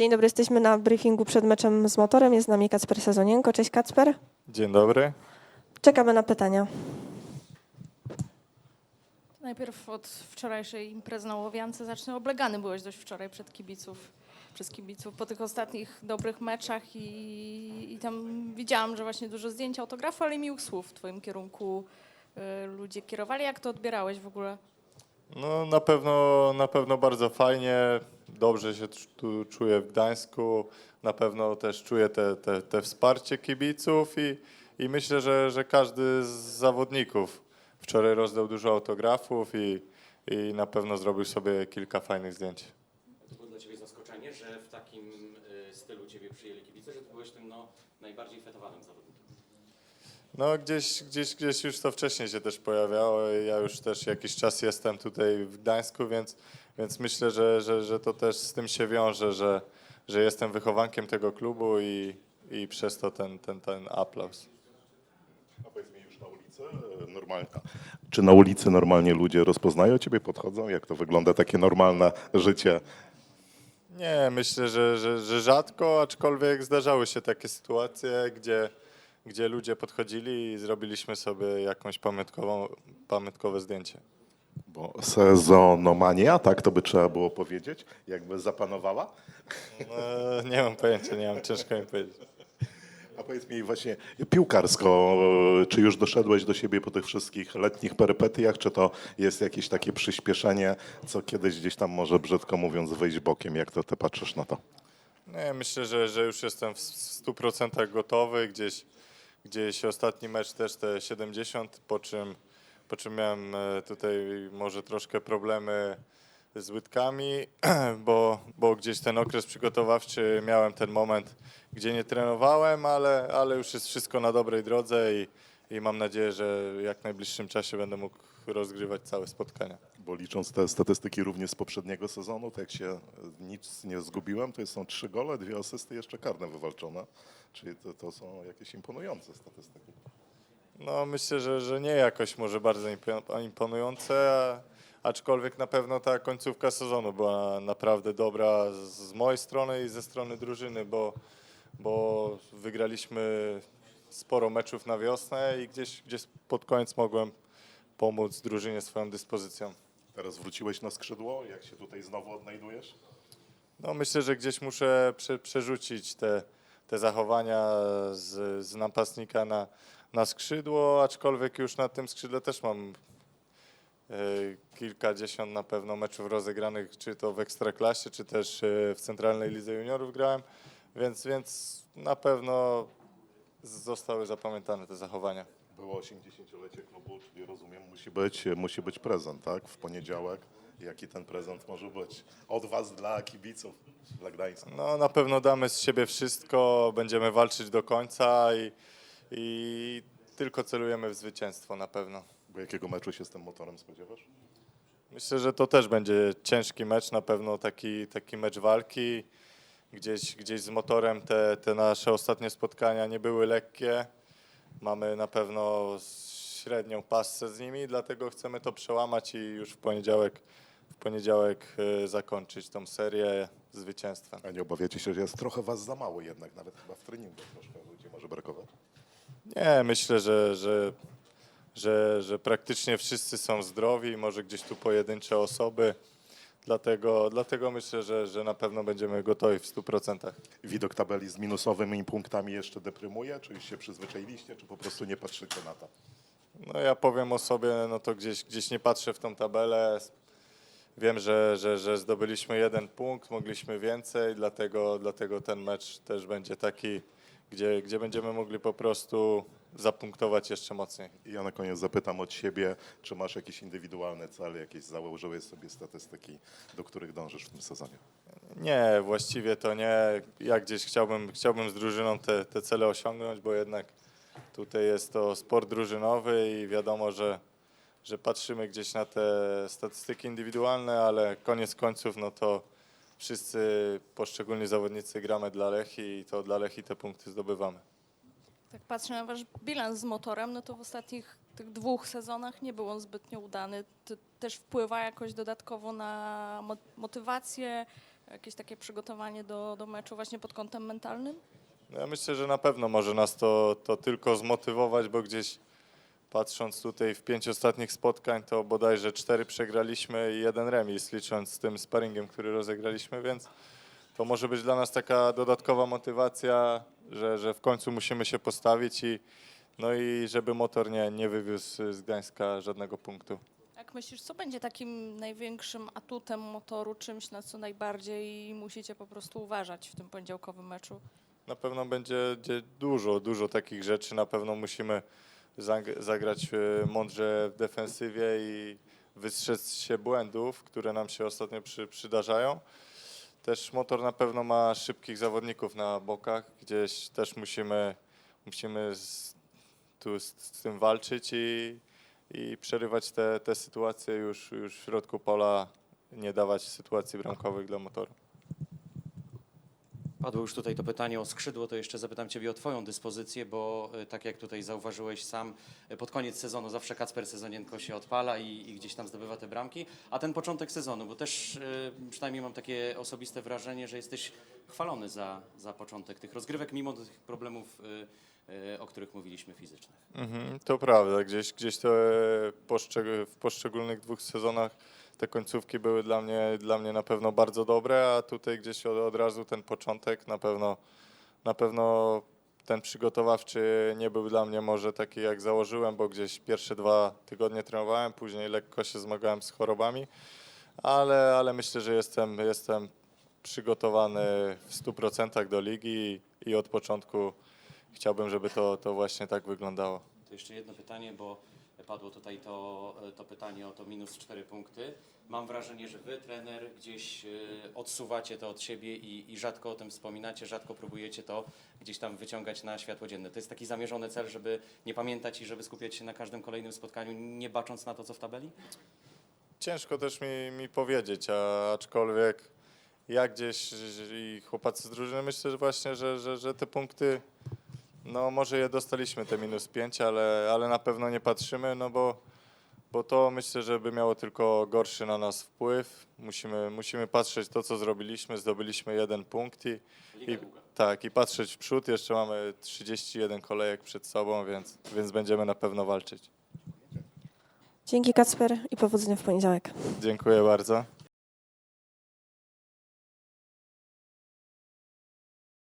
Dzień dobry, jesteśmy na briefingu przed meczem z motorem. Jest z nami Kacper Sezonienko. Cześć Kacper. Dzień dobry. Czekamy na pytania. Najpierw od wczorajszej imprezy na Łowiance zacznę. Oblegany byłeś dość wczoraj przed kibiców, przez kibiców po tych ostatnich dobrych meczach i, i tam widziałam, że właśnie dużo zdjęć, autografów, ale i miłych słów w twoim kierunku y, ludzie kierowali. Jak to odbierałeś w ogóle? No na pewno, na pewno bardzo fajnie. Dobrze się tu czuję w Gdańsku. Na pewno też czuję te, te, te wsparcie kibiców i, i myślę, że, że każdy z zawodników wczoraj rozdał dużo autografów i, i na pewno zrobił sobie kilka fajnych zdjęć. To było dla Ciebie zaskoczenie, że w takim y, stylu Ciebie przyjęli kibice, że Ty byłeś tym no, najbardziej fetowanym zawodnikiem. No gdzieś, gdzieś, gdzieś już to wcześniej się też pojawiało. Ja już też jakiś czas jestem tutaj w Gdańsku, więc, więc myślę, że, że, że to też z tym się wiąże, że, że jestem wychowankiem tego klubu i, i przez to ten, ten, ten aplauz. A powiedz mi już na ulicy e, normalnie. Czy na ulicy normalnie ludzie rozpoznają ciebie, podchodzą? Jak to wygląda takie normalne życie? Nie, myślę, że, że, że rzadko, aczkolwiek zdarzały się takie sytuacje, gdzie, gdzie ludzie podchodzili i zrobiliśmy sobie jakąś pamiątkową, pamiątkowe zdjęcie. Bo sezonomania, tak to by trzeba było powiedzieć, jakby zapanowała. No, nie mam pojęcia, nie mam, ciężko mi powiedzieć. A powiedz mi właśnie piłkarsko, czy już doszedłeś do siebie po tych wszystkich letnich perypetiach, czy to jest jakieś takie przyspieszenie, co kiedyś gdzieś tam może brzydko mówiąc wyjść bokiem? Jak to ty patrzysz na to? Nie, myślę, że, że już jestem w 100% gotowy. Gdzieś, gdzieś ostatni mecz też te 70, po czym, po czym miałem e, tutaj może troszkę problemy z łydkami, bo, bo gdzieś ten okres przygotowawczy miałem ten moment, gdzie nie trenowałem, ale, ale już jest wszystko na dobrej drodze i, i mam nadzieję, że w jak najbliższym czasie będę mógł rozgrywać całe spotkania. Bo licząc te statystyki również z poprzedniego sezonu, to jak się e, nic nie zgubiłem, to są trzy gole, dwie asysty, jeszcze karne wywalczone. Czyli to, to są jakieś imponujące statystyki. No myślę, że, że nie jakoś może bardzo impo- imponujące, a, aczkolwiek na pewno ta końcówka sezonu była naprawdę dobra z, z mojej strony i ze strony drużyny, bo, bo wygraliśmy sporo meczów na wiosnę i gdzieś, gdzieś pod koniec mogłem pomóc drużynie swoją dyspozycją. Teraz wróciłeś na skrzydło, jak się tutaj znowu odnajdujesz? No myślę, że gdzieś muszę prze, przerzucić te, te zachowania z, z napastnika na, na skrzydło, aczkolwiek już na tym skrzydle też mam e, kilkadziesiąt na pewno meczów rozegranych, czy to w Ekstraklasie, czy też e, w Centralnej Lidze Juniorów grałem, więc, więc na pewno zostały zapamiętane te zachowania. Było 80-lecie klubu, czyli rozumiem, musi być, musi być prezent, tak? W poniedziałek. Jaki ten prezent może być? Od was dla kibiców, dla Gdańska. No na pewno damy z siebie wszystko, będziemy walczyć do końca i, i tylko celujemy w zwycięstwo na pewno. Bo jakiego meczu się z tym motorem spodziewasz? Myślę, że to też będzie ciężki mecz, na pewno taki, taki mecz walki. Gdzieś, gdzieś z motorem te, te nasze ostatnie spotkania nie były lekkie. Mamy na pewno średnią pasę z nimi, dlatego chcemy to przełamać i już w poniedziałek, w poniedziałek e, zakończyć tą serię zwycięstwem. A nie obawiacie się, że jest trochę was za mało jednak, nawet chyba w treningu troszkę ludzi może brakować? Nie, myślę, że, że, że, że praktycznie wszyscy są zdrowi, może gdzieś tu pojedyncze osoby. Dlatego, dlatego myślę, że, że na pewno będziemy gotowi w 100%. Widok tabeli z minusowymi punktami jeszcze deprymuje? Czy już się przyzwyczailiście, czy po prostu nie patrzycie na to? No ja powiem o sobie, no to gdzieś, gdzieś nie patrzę w tą tabelę. Wiem, że, że, że zdobyliśmy jeden punkt, mogliśmy więcej, dlatego, dlatego ten mecz też będzie taki, gdzie, gdzie będziemy mogli po prostu zapunktować jeszcze mocniej. Ja na koniec zapytam od siebie, czy masz jakieś indywidualne cele, jakieś założyłeś sobie statystyki, do których dążysz w tym sezonie? Nie, właściwie to nie. Ja gdzieś chciałbym, chciałbym z drużyną te, te cele osiągnąć, bo jednak tutaj jest to sport drużynowy i wiadomo, że, że patrzymy gdzieś na te statystyki indywidualne, ale koniec końców no to wszyscy poszczególni zawodnicy gramy dla Lechi i to dla Lechi te punkty zdobywamy. Tak patrzę na wasz bilans z motorem, no to w ostatnich tych dwóch sezonach nie był on zbytnio udany. To też wpływa jakoś dodatkowo na mo- motywację, jakieś takie przygotowanie do, do meczu właśnie pod kątem mentalnym? Ja myślę, że na pewno może nas to, to tylko zmotywować, bo gdzieś patrząc tutaj w pięć ostatnich spotkań, to bodajże cztery przegraliśmy i jeden remis, licząc z tym sparingiem, który rozegraliśmy, więc to może być dla nas taka dodatkowa motywacja, że, że w końcu musimy się postawić i no i żeby motor nie, nie wywiózł z Gdańska żadnego punktu. Jak myślisz, co będzie takim największym atutem motoru, czymś na co najbardziej musicie po prostu uważać w tym poniedziałkowym meczu? Na pewno będzie, dużo, dużo takich rzeczy. Na pewno musimy zag- zagrać e, mądrze w defensywie i wystrzec się błędów, które nam się ostatnio przy, przydarzają. Też motor na pewno ma szybkich zawodników na bokach, gdzieś też musimy, musimy z, tu z, z tym walczyć i, i przerywać te, te sytuacje już, już w środku pola, nie dawać sytuacji bramkowych dla motoru. Padło już tutaj to pytanie o skrzydło, to jeszcze zapytam Ciebie o Twoją dyspozycję, bo y, tak jak tutaj zauważyłeś sam, y, pod koniec sezonu zawsze Kacper Sezonienko się odpala i, i gdzieś tam zdobywa te bramki, a ten początek sezonu, bo też y, przynajmniej mam takie osobiste wrażenie, że jesteś chwalony za, za początek tych rozgrywek, mimo tych problemów, o których mówiliśmy fizycznych. Mhm, to prawda, gdzieś, gdzieś te poszczeg- w poszczególnych dwóch sezonach te końcówki były dla mnie, dla mnie na pewno bardzo dobre, a tutaj gdzieś od, od razu ten początek na pewno, na pewno ten przygotowawczy nie był dla mnie może taki jak założyłem, bo gdzieś pierwsze dwa tygodnie trenowałem, później lekko się zmagałem z chorobami, ale, ale myślę, że jestem, jestem przygotowany w 100% do ligi i, i od początku chciałbym, żeby to, to właśnie tak wyglądało. To jeszcze jedno pytanie, bo padło tutaj to, to pytanie o to minus 4 punkty. Mam wrażenie, że wy, trener, gdzieś y, odsuwacie to od siebie i, i rzadko o tym wspominacie, rzadko próbujecie to gdzieś tam wyciągać na światło dzienne. To jest taki zamierzony cel, żeby nie pamiętać i żeby skupiać się na każdym kolejnym spotkaniu, nie bacząc na to, co w tabeli? Ciężko też mi, mi powiedzieć, aczkolwiek ja gdzieś i chłopacy z drużyny myślę że właśnie, że, że, że te punkty, no może je dostaliśmy te minus 5, ale, ale na pewno nie patrzymy, no bo, bo to myślę, że by miało tylko gorszy na nas wpływ. Musimy, musimy patrzeć to, co zrobiliśmy, zdobyliśmy jeden punkt i, i tak, i patrzeć w przód, jeszcze mamy 31 kolejek przed sobą, więc, więc będziemy na pewno walczyć. Dzięki Kacper i powodzenia w poniedziałek. Dziękuję bardzo.